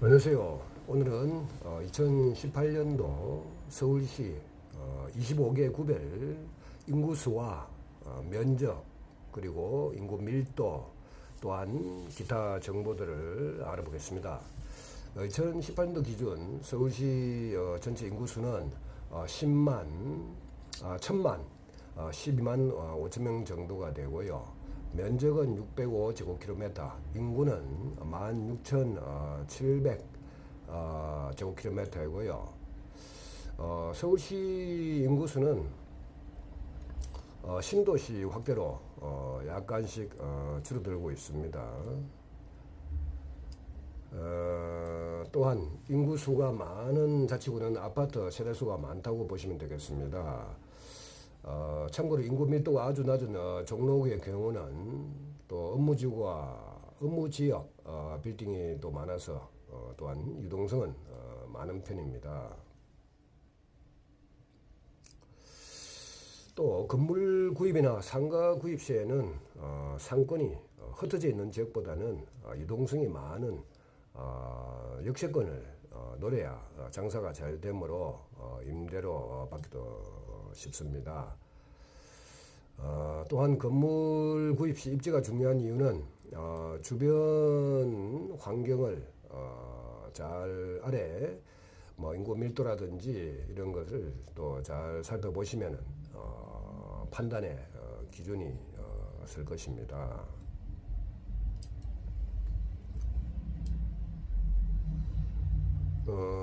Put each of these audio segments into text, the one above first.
안녕하세요. 오늘은 2018년도 서울시 25개 구별 인구수와 어, 면적 그리고 인구 밀도 또한 기타 정보들을 알아보겠습니다. 2018년도 기준 서울시 어, 전체 인구수는 10만, 1000만, 12만 5천 명 정도가 되고요. 면적은 605제곱킬로미터, 인구는 16,700 어, 제곱킬로미터이고요. 어, 서울시 인구수는 어, 신도시 확대로 어, 약간씩 어, 줄어들고 있습니다. 어, 또한 인구수가 많은 자치구는 아파트 세대수가 많다고 보시면 되겠습니다. 어, 참고로 인구 밀도가 아주 낮은 어, 종로구의 경우는 또 업무지구와 업무지역 어, 빌딩이 또 많아서 어, 또한 유동성은 어, 많은 편입니다. 또 건물 구입이나 상가 구입 시에는 어, 상권이 어, 흩어져 있는 지역보다는 어, 유동성이 많은 어, 역세권을 어, 노려야 어, 장사가 잘 되므로 어, 임대로 어, 받기도 쉽습니다. 어, 또한 건물 구입 시 입지가 중요한 이유는 어, 주변 환경을 어, 잘 아래 뭐 인구 밀도라든지 이런 것을 또 잘 살펴보시면은 어, 판단의 어, 기준이 어, 쓸 것입니다.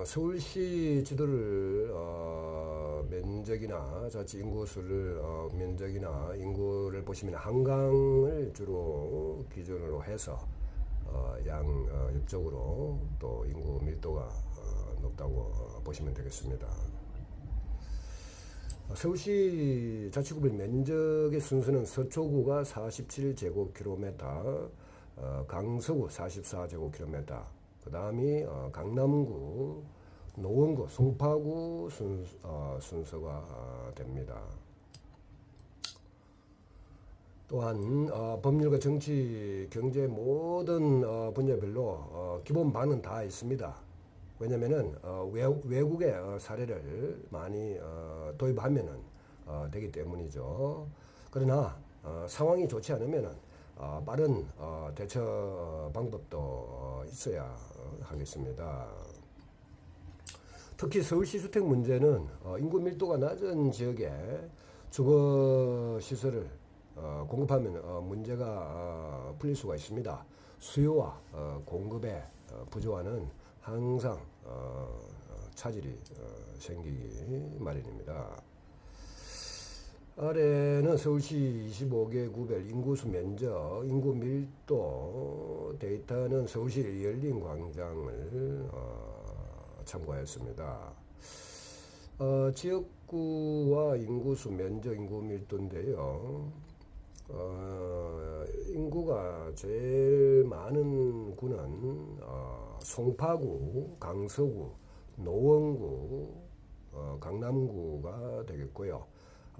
어, 서울시 지도를 어, 면적이나 자치 인구수를 어, 면적이나 인구를 보시면 한강을 주로 기준으로 해서 어, 양 어, 옆쪽으로 또 인구 밀도가 어, 높다고 어, 보시면 되겠습니다. 어, 서울시 자치구별 면적의 순서는 서초구가 47제곱킬로미터, 어, 강서구 44제곱킬로미터, 그 다음이 어, 강남구, 노원구, 송파구 순, 어, 순서가 어, 됩니다. 또한 어, 법률과 정치, 경제 모든 어, 분야별로 어, 기본 반은 다 있습니다. 왜냐면은 어, 외, 외국의 어, 사례를 많이 어, 도입하면은 어, 되기 때문이죠. 그러나 어, 상황이 좋지 않으면은 어, 빠른 어, 대처 어, 방법도 어, 있어야 어, 하겠습니다. 특히 서울시 주택 문제는 어, 인구 밀도가 낮은 지역에 주거 시설을 어, 공급하면 어, 문제가 어, 풀릴 수가 있습니다. 수요와 어, 공급의 어, 부조화는 항상 차질이 어, 생기기 마련입니다. 아래는 서울시 25개 구별 인구수 면적, 인구 밀도 데이터는 서울시 열린 광장을 어, 참고하였습니다. 어, 지역구와 인구수 면적, 인구 밀도인데요. 어, 인구가 제일 많은 구는 어, 송파구, 강서구, 노원구, 어, 강남구가 되겠고요.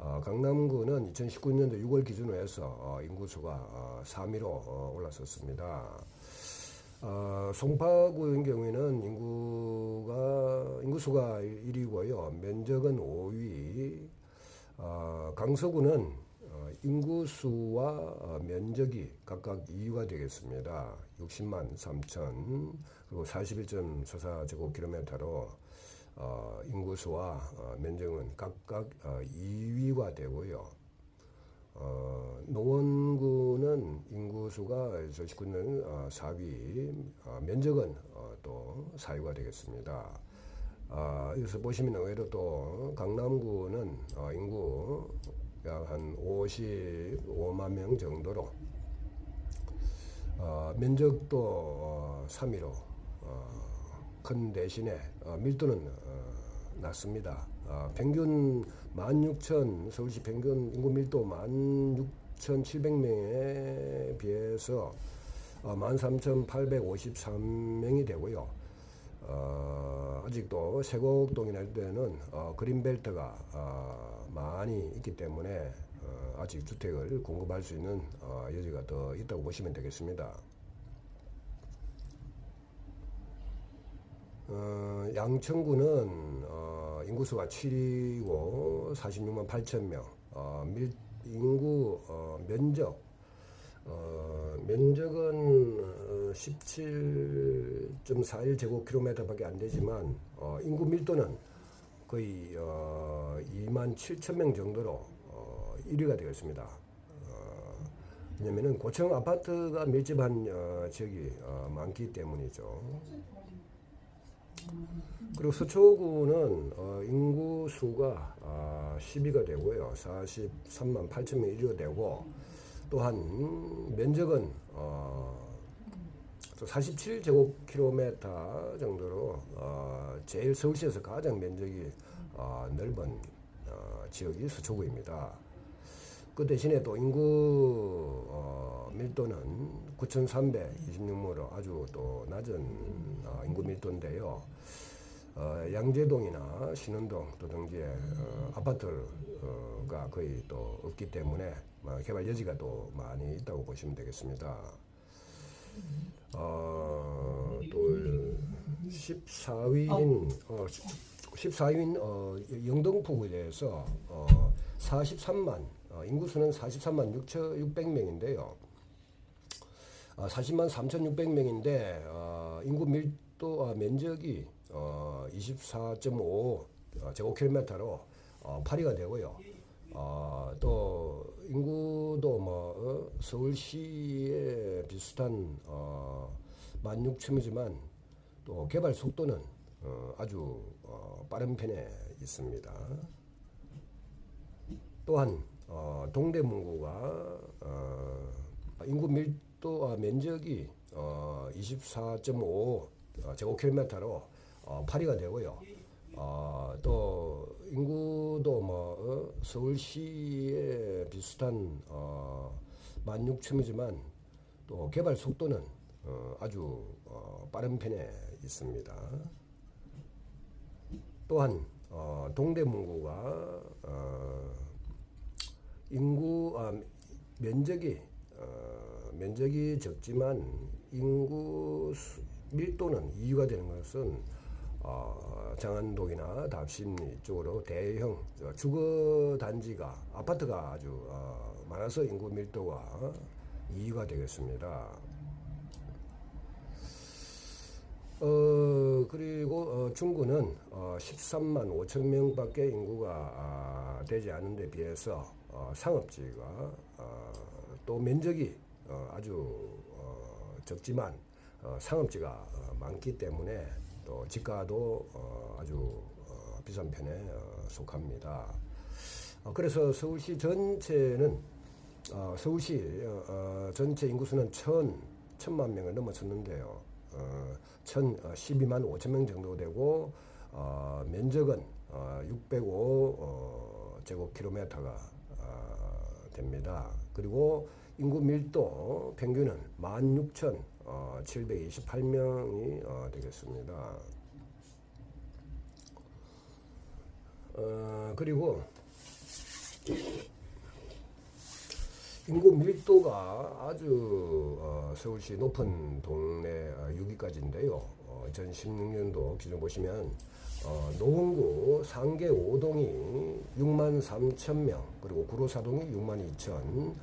어, 강남구는 2019년도 6월 기준으로 해서 어, 인구수가 어, 3위로 어, 올랐었습니다. 어, 송파구의 경우에는 인구가 인구수가 1위고요. 면적은 5위. 어, 강서구는 어, 인구수와 어, 면적이 각각 2위가 되겠습니다. 60만 3천 그리고 41.44제곱킬로미터로 어, 인구수와 어, 면적은 각각 어, 2위가 되고요. 어, 노원구는 인구수가 19년 어, 4위, 어, 면적은 어, 또 4위가 되겠습니다. 아, 여기서 보시면 의외로 또 강남구는 어, 인구 약 한 55만 명 정도로 어, 면적도 어, 3위로 어, 큰 대신에 어, 밀도는 어, 낮습니다. 어, 평균 16,000 서울시 평균 인구 밀도 16,700명에 비해서 어, 13,853명이 되고요. 어, 아직도 세곡동이나 이럴 때는 어, 그린벨트가 어, 많이 있기 때문에 어, 아직 주택을 공급할 수 있는 어, 여지가 더 있다고 보시면 되겠습니다. 어, 양천구는 어, 인구수가 7이고 46만 8천 명. 어, 밀, 인구 어, 면적 어, 면적은 어, 17.41 제곱킬로미터밖에 안 되지만 어, 인구 밀도는 거의 어, 2만 7천 명 정도로 어, 1위가 되었습니다. 어, 왜냐면은 고층 아파트가 밀집한 어, 지역이 어, 많기 때문이죠. 그리고 서초구는 어, 인구 수가 어, 10위가 되고요. 43만 8천 명 1위가 되고 또한 면적은 어, 47제곱킬로미터 정도로 어, 제일 서울시에서 가장 면적이 어, 넓은 어, 지역이 서초구입니다. 그 대신에 또 인구 어, 밀도는 9,326모로 아주 또 낮은 어, 인구 밀도인데요. 어, 양재동이나 신흥동 또 등지에 어, 아파트가 거의 또 없기 때문에 뭐 개발 여지가 또 많이 있다고 보시면 되겠습니다. 어, 또 14위인 어, 14위인 어, 영등포구에 대해서 어, 43만 어, 인구수는 43만 6,600명인데요. 어, 40만 3,600명인데 어, 인구 밀도 아, 면적이 어, 24.5 어, 제곱킬로미터로 어, 8위가 되고요. 어, 또 인구도 뭐 어, 서울시에 비슷한 어, 16,000이지만 또 개발 속도는 어, 아주 어, 빠른 편에 있습니다. 또한 어, 동대문구가 어, 인구 밀도와 면적이 어, 24.5 어, 제곱킬로미터로 어, 8위가 되고요. 어, 또 인구도 뭐 어, 서울시에 비슷한 어, 16,000이지만 또 개발 속도는 어, 아주 어, 빠른 편에 있습니다. 또한 어, 동대문구가 어, 인구 아, 면적이 어, 면적이 적지만 인구 수, 밀도는 이유가 되는 것은 어, 장안동이나 답신 이쪽으로 대형 저 주거 단지가 아파트가 아주 어, 많아서 인구 밀도가 이유가 되겠습니다. 어 그리고 어, 중구는 어, 13만 5천 명밖에 인구가 아, 되지 않은 데 비해서 어, 상업지가 어, 또 면적이 어, 아주 어, 적지만 어, 상업지가 어, 많기 때문에 또 지가도 어, 아주 어, 비싼 편에 어, 속합니다. 어, 그래서 서울시 전체는 어, 서울시 어, 어, 전체 인구수는 천 천만 명을 넘어섰는데요. 어, 천 어, 12만 5천 명 정도 되고 어, 면적은 어, 605 어, 제곱킬로미터가 어, 됩니다. 그리고 인구 밀도 평균은 16,728명이 어, 되겠습니다. 어, 그리고 인구 밀도가 아주 어, 서울시 높은 동네 어, 6위까지인데요. 어, 2016년도 기준 보시면 어, 노원구 상계 5동이 6만 3천 명, 그리고 구로사동이 6만 2천,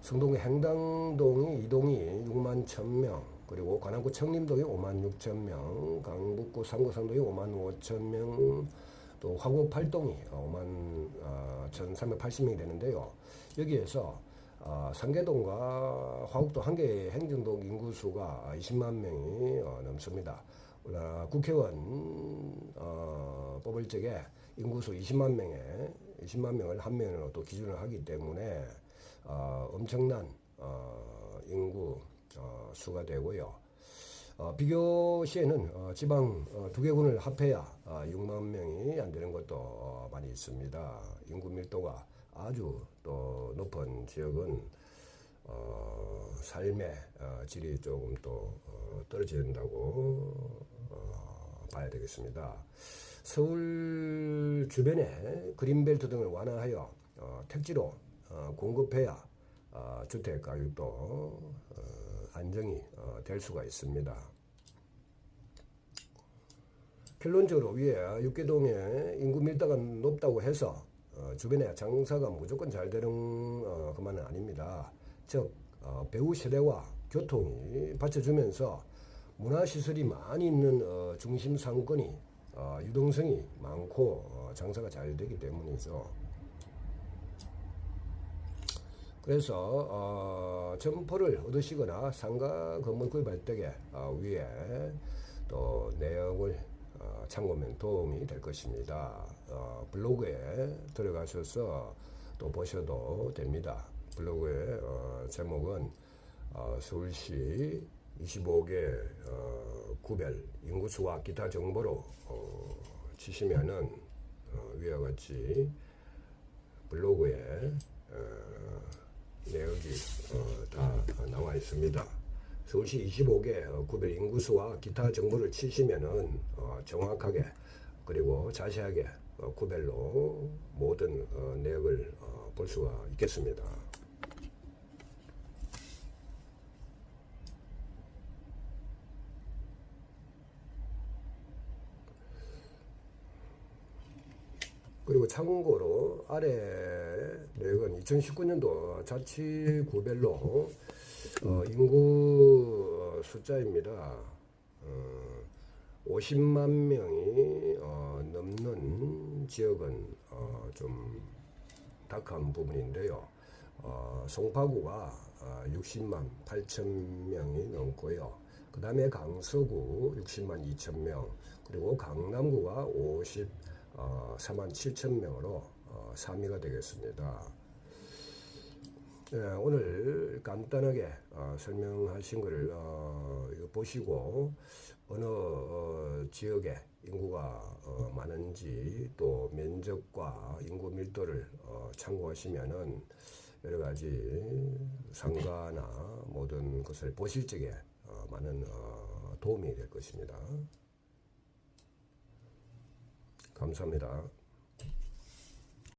성동 행당동이 2동이 6만 1천 명, 그리고 관악구 청림동이 5만 6천 명, 강북구 삼거산동이 5만 5천 명, 또 화구 팔동이 5만 어, 1,380명이 되는데요. 여기에서 어, 상계동과 화곡도 한개 행정동 인구수가 20만 명이 어, 넘습니다. 어, 국회의원 어, 뽑을 적에 인구수 20만 명에 20만 명을 한 명으로 또 기준을 하기 때문에 어, 엄청난 어, 인구 어, 수가 되고요. 어, 비교 시에는 어, 지방 어, 두 개군을 합해야 어, 6만 명이 안 되는 것도 어, 많이 있습니다. 인구 밀도가 아주 또 높은 지역은 어, 삶의 어, 질이 조금 또 어, 떨어진다고 어, 봐야 되겠습니다. 서울 주변에 그린벨트 등을 완화하여 어, 택지로 어, 공급해야 어, 주택 가격도 어, 안정이 어, 될 수가 있습니다. 결론적으로 위에 육계동의 인구 밀도가 높다고 해서 어, 주변에 장사가 무조건 잘 되는 어, 것만은 아닙니다. 즉 어, 배우 세대와 교통이 받쳐주면서 문화시설이 많이 있는 어, 중심 상권이 어, 유동성이 많고 어, 장사가 잘 되기 때문이죠. 그래서 어, 점포를 얻으시거나 상가 건물 구입할 때에 어, 위에 또 내역을 어, 참고하면 도움이 될 것입니다. 어, 블로그에 들어가셔서 또 보셔도 됩니다. 블로그의 어, 제목은 어, 서울시 25개 어, 구별 인구수와 기타 정보로 어, 치시면은 어, 위와 같이 블로그에 어, 내역이 어, 다 나와 있습니다. 서울시 25개 어, 구별 인구수와 기타 정보를 치시면은 어, 정확하게 그리고 자세하게 어, 구별로 모든 어, 내역을 어, 볼 수가 있겠습니다. 그리고 참고로 아래 내역은 2019년도 자치구별로 어, 인구 어, 숫자입니다. 어, 50만 명이 어, 넘는 지역은 어, 좀 닥한 부분인데요. 어, 송파구가 어, 60만 8천 명이 넘고요. 그 다음에 강서구 60만 2천 명, 그리고 강남구가 50 어, 4만 7천 명으로 어, 3위가 되겠습니다. 예, 오늘 간단하게 어, 설명하신 것을 어, 보시고 어느 어, 지역에 인구가 어, 많은지 또 면적과 인구 밀도를 어, 참고하시면은 여러 가지 상가나 모든 것을 보실 적에 어, 많은 어, 도움이 될 것입니다. 감사합니다.